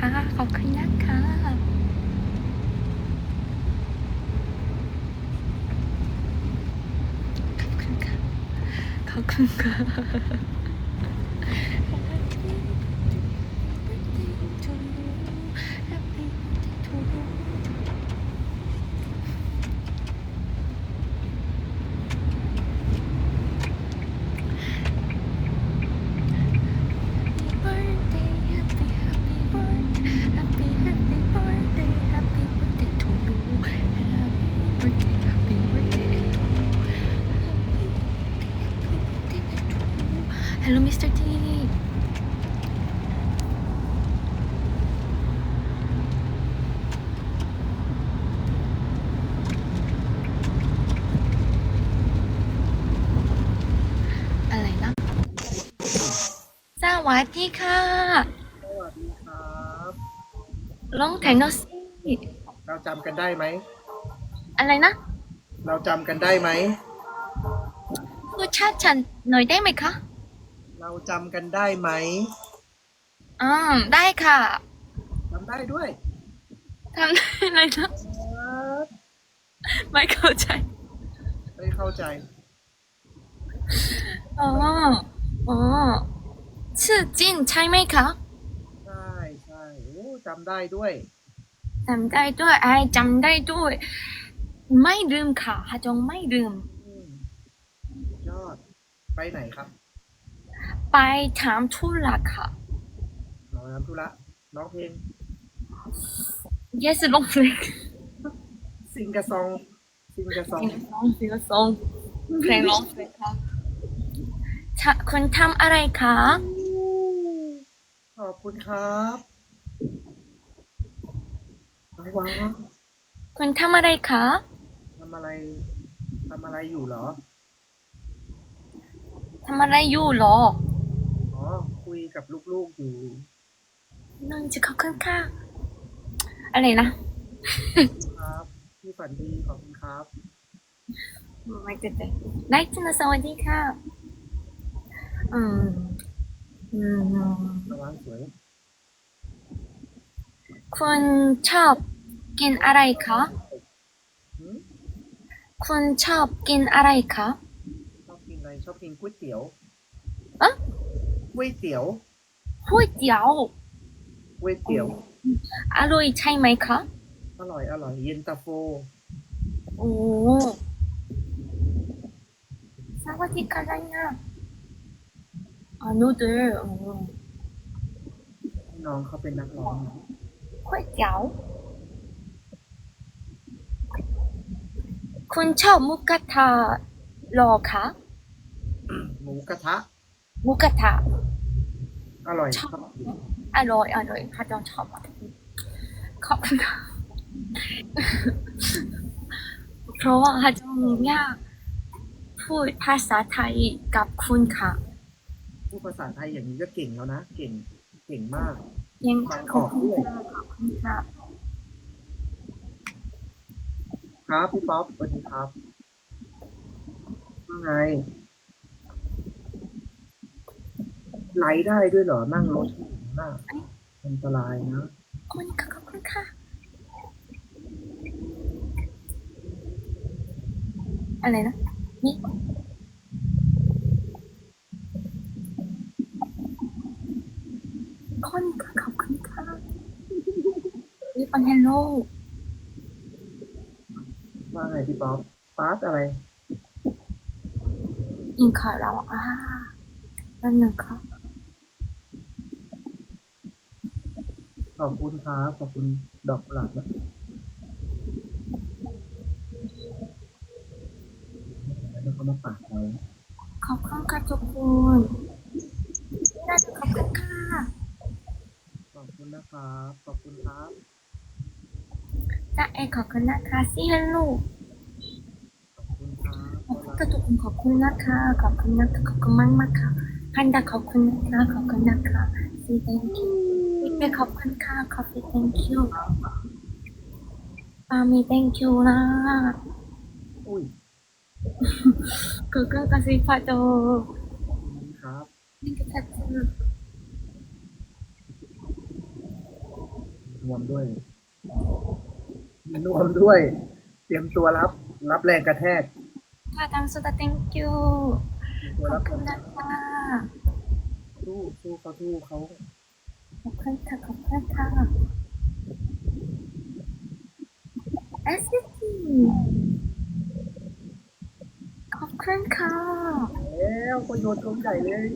ค่ะ ขอบคุณนะคะขอบคุณค่ะขอบคุณค่ะ Hello, Mr. T. อะไรนะ ส วัสดีค่ะ สวัสดีครับลองแทงโนสิเราจำกันได้ไหม อะไรนะ เราจำกันได้ไหมพูดชัดฉันหน่อยได้ไหมคะ เราจำกันได้ไหม อืม ได้ค่ะจำได้ด้วยทำได้อะไรนะไม่เข้าใจ ไม่เข้าใจ อ๋อ อ๋อ ชื่อจินใช่ไหมคะใช่ใช่โอ้จำได้ด้วยจำได้ด้วยไอจำได้ด้วย ไม่ลืมค่ะฮะจงไม่ลืมอืมยอด ไปไหนครับไปถามธุระค่ะเราทำธุระร้องเพลง yes ลงเพลงซิงกะซอง ซิงกะซอง ร้องเพลงซองเพลงร้องเพลงค่ะชะคุณทำอะไรคะ ขอบคุณครับว้าวคุณทำอะไรคะทำอะไรทำอะไรอยู่เหรอทำอะไรอยู่หรอ อ๋อ คุยกับลูกๆอยู่นั่งจะเข้าข้างค่ะอะไรนะ ครับพี่ฝันดีขอบคุณครับไม่เจ๊ได้จินะสวัสดีค่ะ อืมอืม ระวังสวยคุณชอบกินอะไรคะหืมคุณชอบกินอะไรคะชอบกินอะไรชอบกินก๋วยเตี๋ยวเอ๊ะก๋วยเตี๋ยวก๋วยเตี๋ยวก๋วยเตี๋ยวอร่อยใช่ไหมคะอร่อยอร่อยเย็นตาโฟโอ้สวัสดีค่ะไร นะอ่านูเดอร์อืมน้องเขาเป็นนักร้องนะก๋วยเตี๋ยวคุณชอบหมุกกระทะหรอคะหมูกระทะหมุกกระทะอร่อยชอบครับอร่อยอร่อยพระจองชอบมากขอบคุณค่ะเพราะว่าพระจองอยากพูดภาษาไทยกับคุณค่ะ พูดภาษาไทยอย่างนี้ก็เก่งแล้วนะ เก่ง เก่งมากยังฟังขออบอกคุณด้วยค่ะขอบคุณค่ะครับพี่ป๊อปสวัสดีครับว่าไงไลฟ์ได้ด้วยเหรอ นั่งรถอยู่น่ะอันตรายนะขอบคุณค่ะขอบคุณค่ะ อะไรนะนี่คนค่ะขอบคุณค่ะนี่ ปันเฮลโลว่าไงพี่ป๊อปฟาสอะไรอินค่ะเราอ่านั่นหนึ่งค่ะขอบคุณครับขอบคุณดอกกุหลาบนะแล้วเขามาปากเราขอบคุณค่ะทุกคนน่าจะขอบคุณค่ะ ขอบคุณนะครับ ขอบคุณครับ จ้าเอขอบคุณนะคะซีฮัลโหลขอบคุณครับขอบคุณค่ะทุกคนขอบคุณนะคะ ขอบคุณนะคะขอบคุณมากมากๆค่ะพันดาขอบคุณนะคะขอบคุณนะคะซี thank you พี่เป้ขอบคุณค่ะคอฟฟี่ thank you ปามี thank you นะอุ้ยคือก็กระซิบพาโจขอบคุณครับนี่ก็ชัดเจนวมด้วย มีนวมด้วย เตรียมตัวรับ รับแรงกระแทกค่ะดังสุดา thank you เตรียมตัวขอรับบคุณนะคะสู้สู้เขาสู้เขาขอบคุณค่ะขอบคุณค่ะ SCT ขอบคุณค่ะแล้วก็โยนชมใหญ่เลย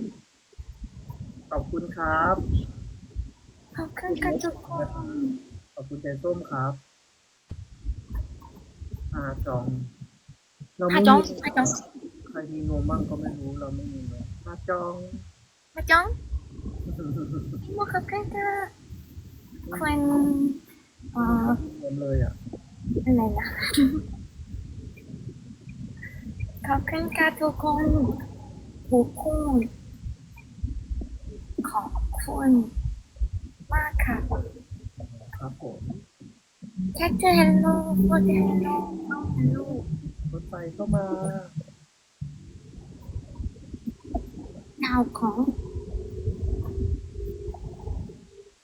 ขอบคุณครับ ขอบคุณค่ะทุกคน ขอบคุณใจส้มครับ อาจอง เราฮาไม่จองมีฮาจอง ใครมีนมบ้างก็ไม่รู้เราไม่มีนมอาจองฮาจองพี่โมขอบคุณค่ะคุณเอ่อนมเลยอะอะไรนะขอบคุณค่ะทุกคนทุกคนขอบคุณมากค่ะ ครับผม แคทเจอร์เฮลโลโฟเจเฮลโลน้องเฮลโลรถไฟเข้ามาดาวของ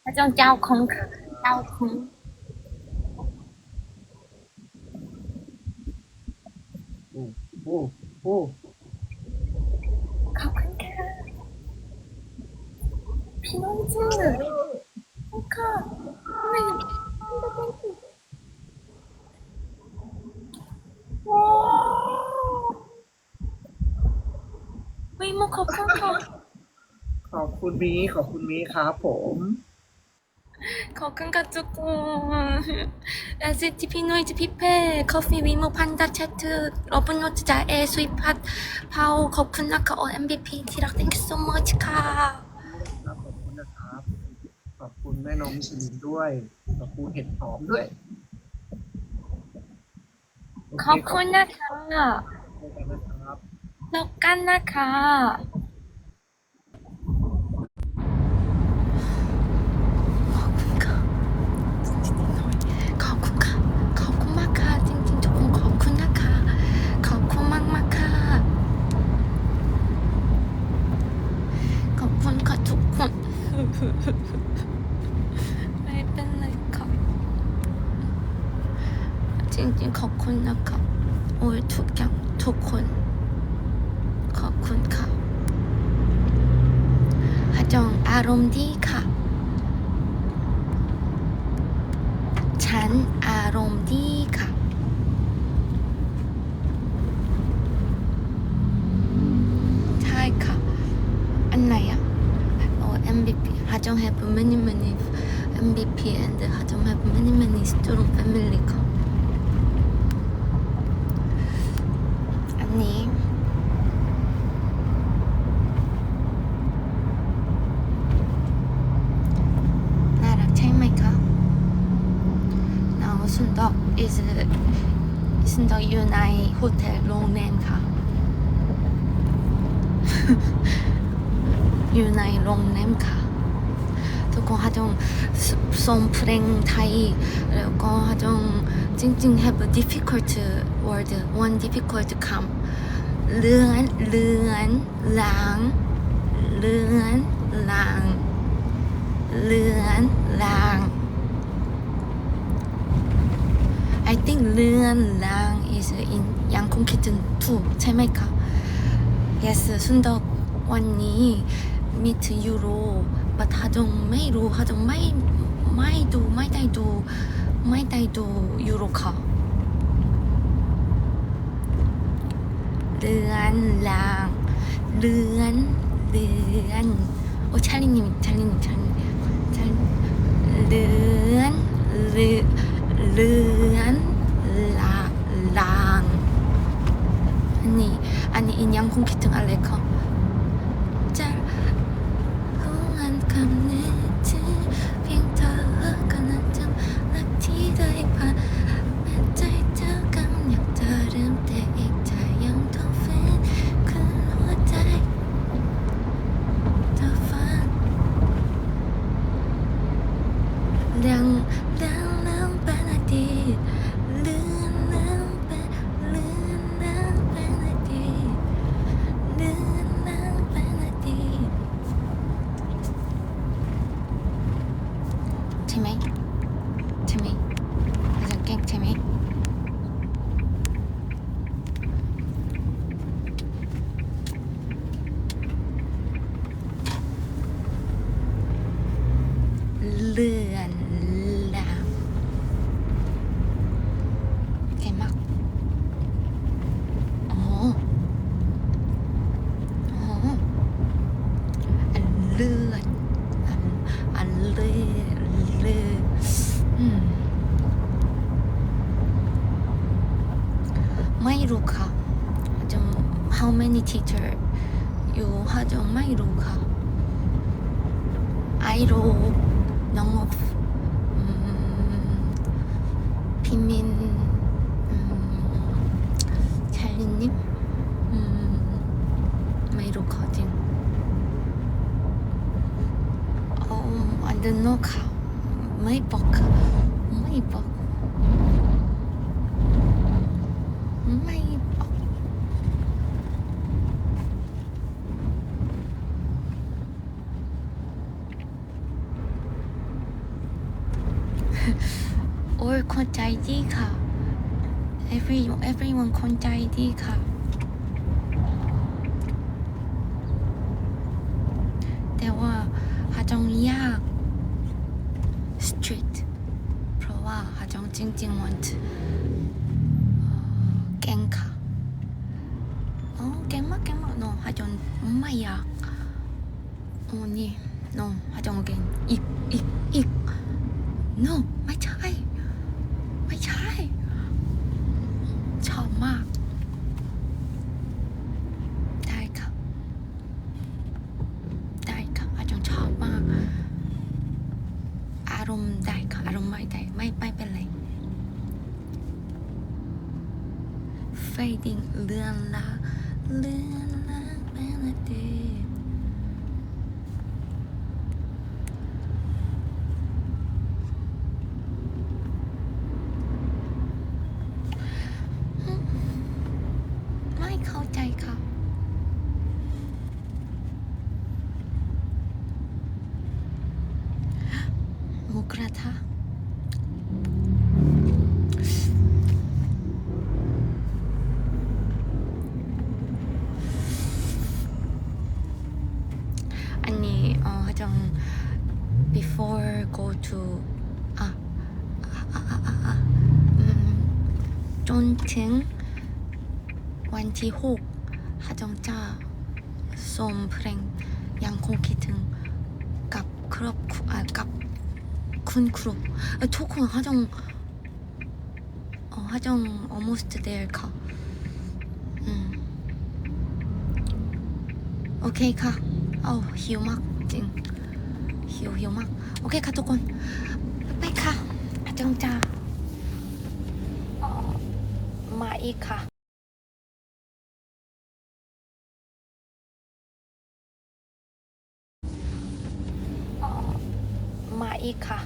พระเจ้าเจ้าของค่ะดาวของโอ้โอ้โอ้ขอบคุณค่ะพี่น้องจื้อค่ะไม่ว้าววิโมขอบคุณค่ะ ขอบ คุณมีขอบคุณมีครับผม ขอบคุณกัะทุกนและสิที่พี่นุ้ยที่พี่เป้คอฟฟี่วิโมพันดาแชทเตอร์รอบนุชจ่าเอสวิพัฒน์เผาขอบคุณนะคะโอเอ็มบีพีที่รัก thank you so much ค่ะขอบคุณนะครับ ขอบคุณแม่น้องสินด้วย ขอบคุณเห็ดหอมด้วย ขอบคุณนะคะเจอกันนะครัล้วกันนะคะารมณ์ดีค่ะ ฉันอารมณ์ดีค่ะ ใช่ค่ะ อันไหนอะโอ้ MVP ฮัจงแฮปปี้มันนี่มันนี่ MVP and ฮัจงแฮปปี้มันนี่มันนี่สตูดิโอแฟมิลี่ค่ะ อันนี้ น่ารักใช่ไหมคะน้องสุนดอก is สุ นดออยู่ในโฮเทลโรงแรมค่ะ อยู่ในโรงแรมค่ะ ทุกคนฮะจงส่งเพลงไทย แล้วก็ฮะจงจริงๆ have a difficult word one difficult คำเลื่อนเลื่อนหลังเลื่อนหลังเลื่อนลาง I think เลื่อนลาง is in ยังคงคิดถึงถูกใช่ไหมคะ Yes สุนดอกวันนี้มีถึงยูโรบัตฮาจงไม่รู้ฮาจงไม่ไม่ดูไม่ได้ดู ไม่ได้ดูยูโรค่ะเลื่อนลางเลื่อนเลื่อนโอ้ชาลินี่ชาลินี่ชาลินีชาลินเลื่อนเลื่อนเลื่อ นลาลางอันนี้อันนี้อินยัง ชาลินนิมอืมไม่รู้เขาจริงโอ้ I don't know ค่ะไม่บอกค่ะไม่บอกไม่ every everyone คนใจดีค่ะ แต่ว่าฮาจงยาก strict เพราะว่าฮาจงจริงๆ want เอ่อเก่งค่ะอ๋อเก่งมากเก่งมาก no ฮาจงไม่ยากโอ้นี่ no ฮาจงเก่งอีกอีกอีก no ไม่ใช่ ไม่ใช่ ชอบมาก ได้ค่ะ ได้ค่ะ อาจารย์ชอบมาก อารมณ์ได้ค่ะ อารมณ์ไม่ได้ ไม่ไม่เป็นไร fading เลือนละเลือนละเป็นอดีต ไม่เข้าใจค่ะ หมูกระทะอันนี้เอ๋อจง before go to อะอะอะอะอะอะอืมจนถึง วันที่หกฮาจงจะส่งเพลง ยังคงคิดถึงกับครอบครัวอ่ากับคุณครูเอ่อทุกคนฮาจงอ๋อฮาจง almost there ค่ะอืมโอเคค่ะเอาหิวมาก จริงหิวหิวมาก โอเคค่ะทุกคน ไปค่ะ อาจงจะเอ่อมาอีกค่ะมาอีกค่ะ